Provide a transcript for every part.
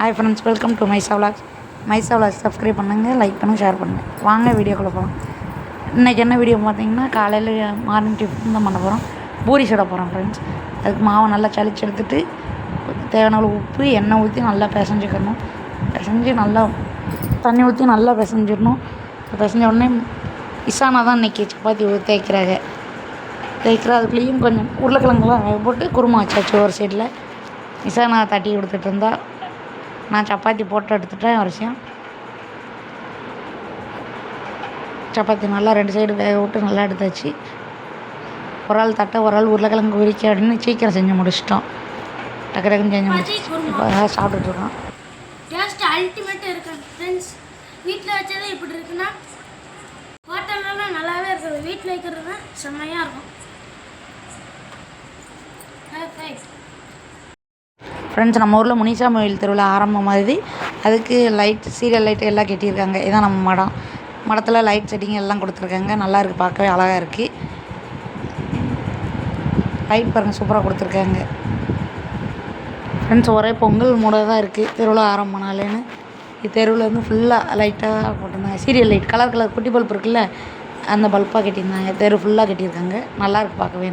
Hi friends welcome to Maisa vlogs Maisa vlogs subscribe பண்ணுங்கள் like பண்ணுங்கள் share பண்ணுங்கள் வாங்க வீடியோக்குள்ளே போகலாம் இன்றைக்கி என்ன வீடியோ பார்த்தீங்கன்னா காலையில் மார்னிங் டிஃபன் தான் பண்ண போகிறோம் பூரி சுட போகிறோம் ஃப்ரெண்ட்ஸ் அதுக்கு மாவை நல்லா சளிச்சு எடுத்துகிட்டு தேவையான உப்பு எண்ணெய் ஊற்றி நல்லா பிசைஞ்சுக்கணும். பிசைஞ்சு நல்லா தண்ணி ஊற்றி நல்லா பிசைஞ்சிடணும். பிசைஞ்ச உடனே இசானா தான் இன்றைக்கி சப்பாத்தி தேய்க்கிறாங்க. தேய்க்கிற அதுக்குள்ளேயும் கொஞ்சம் உருளைக்கிழங்குலாம் போட்டு குருமா வச்சாச்சு ஒரு சைடில் இசானா தட்டி கொடுத்துட்டு இருந்தால் நான் சப்பாத்தி போட்டு எடுத்துட்டேன் வரிசையும் சப்பாத்தி நல்லா ரெண்டு சைடு வேக விட்டு நல்லா எடுத்தாச்சு. ஒரு ஆள் தட்டை ஒரு ஆள் உருளைக்கிழங்கு உரிக்க அப்படின்னு சீக்கிரம் செஞ்சு முடிச்சிட்டோம். டக்கு டக்குன்னு செஞ்சு முடிச்சு. இப்போ அதான் இருக்கோம். டேஸ்ட் அல்டிமேட்டாக இருக்கு ஃப்ரெண்ட்ஸ் வீட்டில் வச்சதே இப்படி இருக்குன்னா ஹோட்டல்லலாம் நல்லாவே இருக்குது. வீட்டில் வைக்கிறது தான் செம்மையாக இருக்கும். Perfect. ஃப்ரெண்ட்ஸ் நம்ம ஊரில் முனிசாமி கோயில் திருவிழா ஆரம்பமாகுது அதுக்கு லைட் சீரியல் லைட் எல்லாம் கட்டியிருக்காங்க. இதான் நம்ம மடம். மடத்தில் லைட் செட்டிங் எல்லாம் கொடுத்துருக்காங்க. நல்லா இருக்குது பார்க்கவே அழகாக இருக்குது லைட் பாருங்கள் சூப்பராக கொடுத்துருக்காங்க. ஃப்ரெண்ட்ஸ் ஒரே பொங்கல் மூட தான் இருக்குது திருவிழா ஆரம்பனாலேன்னு இது தெருவில் வந்து ஃபுல்லாக லைட்டாக போட்டிருந்தாங்க. சீரியல் லைட் கலர் கலர் குட்டி பல்ப் இருக்குல்ல அந்த பல்பாக கட்டியிருந்தாங்க. தெரு ஃபுல்லாக கட்டியிருக்காங்க. நல்லா இருக்கு பார்க்கவே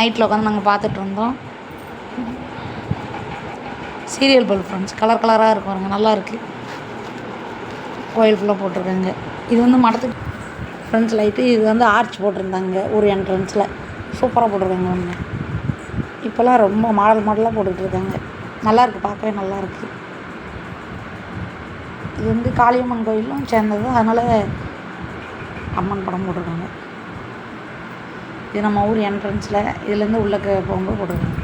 நைட்டில் உட்காந்து நாங்கள் பார்த்துட்டு இருந்தோம். சீரியல் பல்ப் ஃப்ரெண்ட்ஸ் கலர் கலராக இருக்கும் பாருங்க நல்லா இருக்குது கோயில் ஃபுல்லாக போட்டிருக்காங்க. இது வந்து மடத்துக்கு ஃப்ரெண்ட்ஸ் லைட்டு இது வந்து ஆர்ச் போட்டிருந்தாங்க ஒரு என்ட்ரன்ஸில் சூப்பராக போட்டிருக்காங்க ஒன்று இப்போல்லாம் ரொம்ப மாடல் மாடலாக போட்டுட்ருக்காங்க இருக்காங்க. பார்க்கவே நல்லாயிருக்கு இது வந்து காளியம்மன் கோயிலும் சேர்ந்தது அதனால் அம்மன் படம் போட்டிருக்காங்க. இது நம்ம ஊர் என்ட்ரன்ஸில் இதுலேருந்து உள்ளே போகும்போது போட்டிருக்காங்க.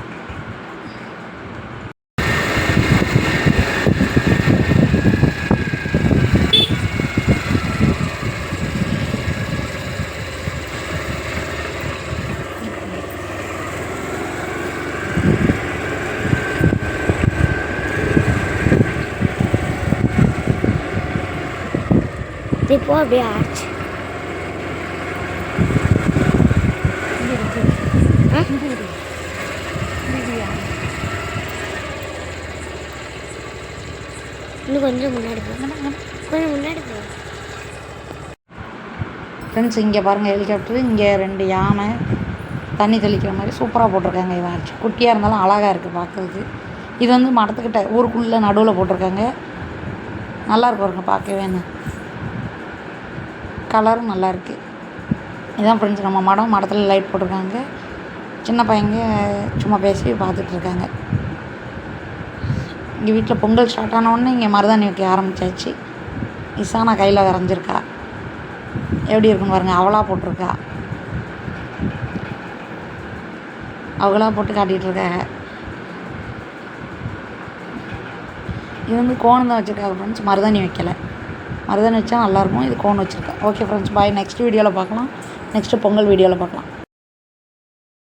இப்போ அப்படியே ஆச்சு. இன்னும் கொஞ்சம் முன்னாடி போ. கொஞ்சம் முன்னாடி ஃப்ரெண்ட்ஸ் இங்கே பாருங்கள் ஹெலிகாப்டர் இங்கே ரெண்டு யானை தண்ணி தெளிக்கிற மாதிரி சூப்பராக போட்டிருக்காங்க. இவன் ஆச்சு. குட்டியாக இருந்தாலும் அழகாக இருக்குது பார்க்கறதுக்கு. இது வந்து மடத்துக்கிட்ட ஊருக்குள்ளே நடுவில் போட்டிருக்காங்க. நல்லா இருக்கு பாருங்க பார்க்கவே கலரும் நல்லாயிருக்கு. இதான் ஃப்ரெண்ட்ஸ் நம்ம மடம் மடத்தில் லைட் போட்டிருக்காங்க. சின்ன பையங்க சும்மா பேசி பார்த்துட்ருக்காங்க. இங்கே வீட்டில் பொங்கல் ஸ்டார்ட் ஆனவுடனே இங்கே மருதாணி வைக்க ஆரம்பித்தாச்சு இசானா கையில் வரைஞ்சிருக்கா. எப்படி இருக்குன்னு பாருங்க அவளாக போட்டிருக்கா. அவளா போட்டு காட்டிகிட்ருக்காங்க இது வந்து கோணம் தான் வச்சுருக்காங்க ஃப்ரெண்ட்ஸ் மருதாணி வைக்கலை. மருதாணி வச்சா நல்லாயிருக்கும் இது கோன் வச்சுருக்கேன். ஓகே ஃப்ரெண்ட்ஸ் பாய் நெக்ஸ்ட் வீடியோவில் பார்க்கலாம். நெக்ஸ்ட்டு பொங்கல் வீடியோவில் பார்க்கலாம்.